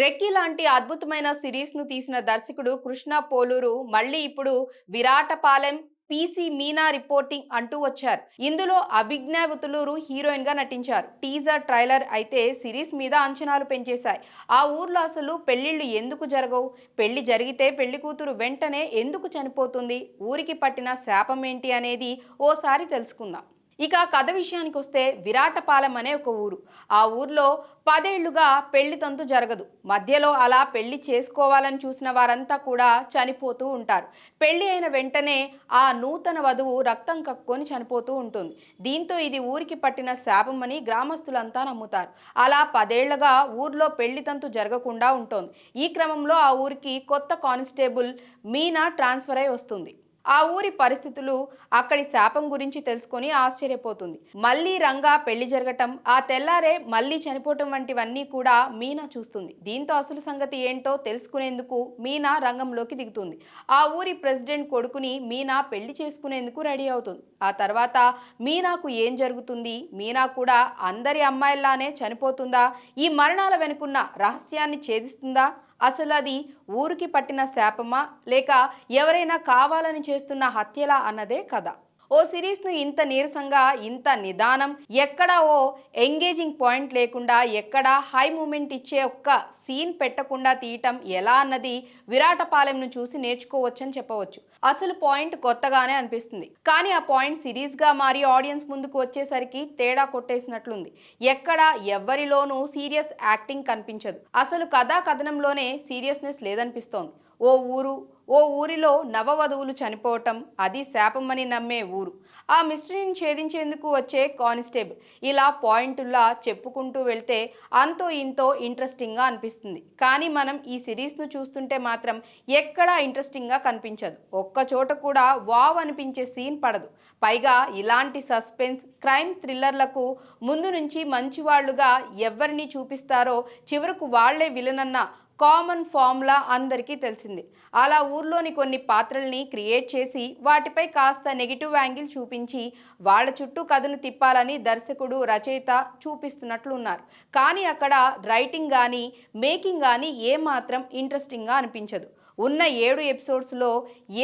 Recce లాంటి అద్భుతమైన సిరీస్ను తీసిన దర్శకుడు కృష్ణ పోలూరు మళ్ళీ ఇప్పుడు విరాటపాలెం పీసీ మీనా రిపోర్టింగ్ అంటూ వచ్చారు. ఇందులో అభిజ్ఞా ఉతులూరు హీరోయిన్గా నటించారు. టీజర్ ట్రైలర్ అయితే సిరీస్ మీద అంచనాలు పెంచేశాయి. ఆ ఊర్లో అసలు పెళ్ళిళ్ళు ఎందుకు జరగవు? పెళ్ళి జరిగితే పెళ్ళి కూతురు వెంటనే ఎందుకు చనిపోతుంది? ఊరికి పట్టిన శాపం ఏంటి అనేది ఓసారి తెలుసుకుందాం. ఇక కథ విషయానికి వస్తే విరాటపాలెం అనే ఒక ఊరు. ఆ ఊర్లో పదేళ్ళుగా పెళ్ళి తంతు జరగదు. మధ్యలో అలా పెళ్ళి చేసుకోవాలని చూసిన వారంతా కూడా చనిపోతూ ఉంటారు. పెళ్ళి అయిన వెంటనే ఆ నూతన వధువు రక్తం కక్కుని చనిపోతూ ఉంటుంది. దీంతో ఇది ఊరికి పట్టిన శాపమని గ్రామస్తులంతా నమ్ముతారు. అలా పదేళ్ళుగా ఊర్లో పెళ్ళి తంతు జరగకుండా ఉంటుంది. ఈ క్రమంలో ఆ ఊరికి కొత్త కానిస్టేబుల్ మీనా ట్రాన్స్ఫర్ అయి వస్తుంది. ఆ ఊరి పరిస్థితులు అక్కడి శాపం గురించి తెలుసుకొని ఆశ్చర్యపోతుంది. మళ్ళీ రంగా పెళ్ళి జరగటం ఆ తెల్లారే మళ్ళీ చనిపోవటం వంటివన్నీ కూడా మీనా చూస్తుంది. దీంతో అసలు సంగతి ఏంటో తెలుసుకునేందుకు మీనా రంగంలోకి దిగుతుంది. ఆ ఊరి ప్రెసిడెంట్ కొడుకుని మీనా పెళ్ళి చేసుకునేందుకు రెడీ అవుతుంది. ఆ తర్వాత మీనాకు ఏం జరుగుతుంది? మీనా కూడా అందరి అమ్మాయిల్లానే చనిపోతుందా? ఈ మరణాల వెనుకున్న రహస్యాన్ని ఛేదిస్తుందా? అసలు అది ఊరికి పట్టిన శాపమా? లేక ఎవరైనా కావాలని చేస్తున్న హత్యలా అన్నదే కథ. ఓ సిరీస్ను ఇంత నీరసంగా ఇంత నిదానం ఎక్కడా ఓ ఎంగేజింగ్ పాయింట్ లేకుండా ఎక్కడా హై మూమెంట్ ఇచ్చే ఒక్క సీన్ పెట్టకుండా తీయటం ఎలా అన్నది విరాటపాలెంను చూసి నేర్చుకోవచ్చని చెప్పవచ్చు. అసలు పాయింట్ కొత్తగానే అనిపిస్తుంది. కానీ ఆ పాయింట్ సిరీస్గా మారి ఆడియన్స్ ముందుకు వచ్చేసరికి తేడా కొట్టేసినట్లుంది. ఎక్కడా ఎవ్వరిలోనూ సీరియస్ యాక్టింగ్ కనిపించదు. అసలు కథా కథనంలోనే సీరియస్నెస్ లేదనిపిస్తోంది. ఓ ఊరు ఓ ఊరిలో నవవధువులు చనిపోవటం అది శాపమని నమ్మే ఊరు. ఆ మిస్టరీని ఛేదించేందుకు వచ్చే కానిస్టేబుల్ ఇలా పాయింటుల్లా చెప్పుకుంటూ వెళ్తే అంతో ఇంతో ఇంట్రెస్టింగ్గా అనిపిస్తుంది. కానీ మనం ఈ సిరీస్ను చూస్తుంటే మాత్రం ఎక్కడా ఇంట్రెస్టింగ్గా కనిపించదు. ఒక్క చోట కూడా వావ్ అనిపించే సీన్ పడదు. పైగా ఇలాంటి సస్పెన్స్ క్రైమ్ థ్రిల్లర్లకు ముందు నుంచి మంచివాళ్ళుగా ఎవరిని చూపిస్తారో చివరకు వాళ్ళే విలనన్న కామన్ ఫార్ములా అందరికీ తెలిసింది. అలా ఊర్లోని కొన్ని పాత్రల్ని క్రియేట్ చేసి వాటిపై కాస్త నెగిటివ్ యాంగిల్ చూపించి వాళ్ళ చుట్టూ కథను తిప్పాలని దర్శకుడు రచయిత చూపిస్తున్నట్లు ఉన్నారు కానీ అక్కడ రైటింగ్ కానీ మేకింగ్ కానీ ఏమాత్రం ఇంట్రెస్టింగ్గా అనిపించదు. ఉన్న ఏడు ఎపిసోడ్స్లో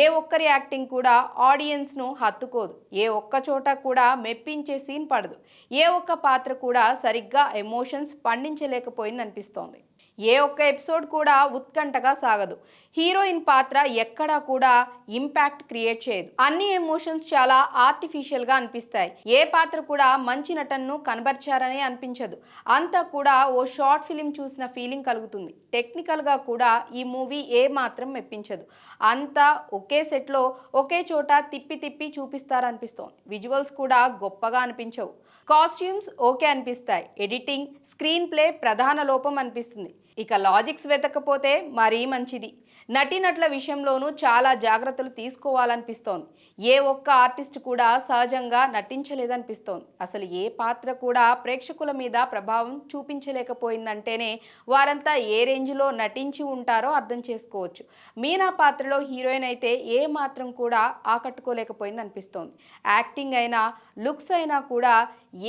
ఏ ఒక్కరి యాక్టింగ్ కూడా ఆడియన్స్ను హత్తుకోదు. ఏ ఒక్క చోట కూడా మెప్పించే సీన్ పడదు. ఏ ఒక్క పాత్ర కూడా సరిగ్గా ఎమోషన్స్ పండించలేకపోయింది అనిపిస్తోంది ఏ ఒక్క ఎపిసోడ్ కూడా ఉత్కంఠగా సాగదు. హీరోయిన్ పాత్ర ఎక్కడా కూడా ఇంపాక్ట్ క్రియేట్ చేయదు. అన్ని ఎమోషన్స్ చాలా ఆర్టిఫిషియల్గా అనిపిస్తాయి. ఏ పాత్ర కూడా మంచి నటనను కనబర్చారనే అనిపించదు. అంతా కూడా ఓ షార్ట్ ఫిలిం చూసిన ఫీలింగ్ కలుగుతుంది. టెక్నికల్గా కూడా ఈ మూవీ ఏ మాత్రం మెప్పించదు. అంతా ఒకే సెట్లో ఒకే చోట తిప్పి తిప్పి చూపిస్తారనిపిస్తోంది. విజువల్స్ కూడా గొప్పగా అనిపించవు. కాస్ట్యూమ్స్ ఓకే అనిపిస్తాయి. ఎడిటింగ్ స్క్రీన్ ప్లే ప్రధాన లోపం అనిపిస్తుంది. ఇక లాజిక్స్ వెతకపోతే మరీ మంచిది. నటీనటుల విషయంలోనూ చాలా జాగ్రత్తలు తీసుకోవాలనిపిస్తోంది. ఏ ఒక్క ఆర్టిస్ట్ కూడా సహజంగా నటించలేదనిపిస్తోంది. అసలు ఏ పాత్ర కూడా ప్రేక్షకుల మీద ప్రభావం చూపించలేకపోయిందంటేనే వారంతా ఏ రేంజ్లో నటించి ఉంటారో అర్థం చేసుకోవచ్చు. మీనా పాత్రలో హీరోయిన్ అయితే ఏ మాత్రం కూడా ఆకట్టుకోలేకపోయింది అనిపిస్తోంది యాక్టింగ్ అయినా లుక్స్ అయినా కూడా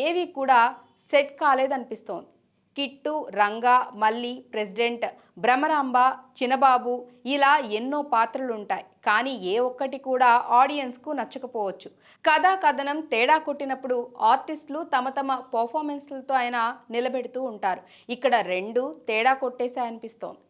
ఏవి కూడా సెట్ కాలేదనిపిస్తోంది. కిట్టు రంగా మల్లి ప్రెసిడెంట్ భ్రమరాంబ చినబాబు ఇలా ఎన్నో పాత్రలుంటాయి. కానీ ఏ ఒక్కటి కూడా ఆడియన్స్కు నచ్చకపోవచ్చు. కథా కథనం తేడా కొట్టినప్పుడు ఆర్టిస్టులు తమ తమ పర్ఫార్మెన్స్లతో అయినా నిలబెడుతూ ఉంటారు. ఇక్కడ రెండు తేడా కొట్టేసే అనిపిస్తోంది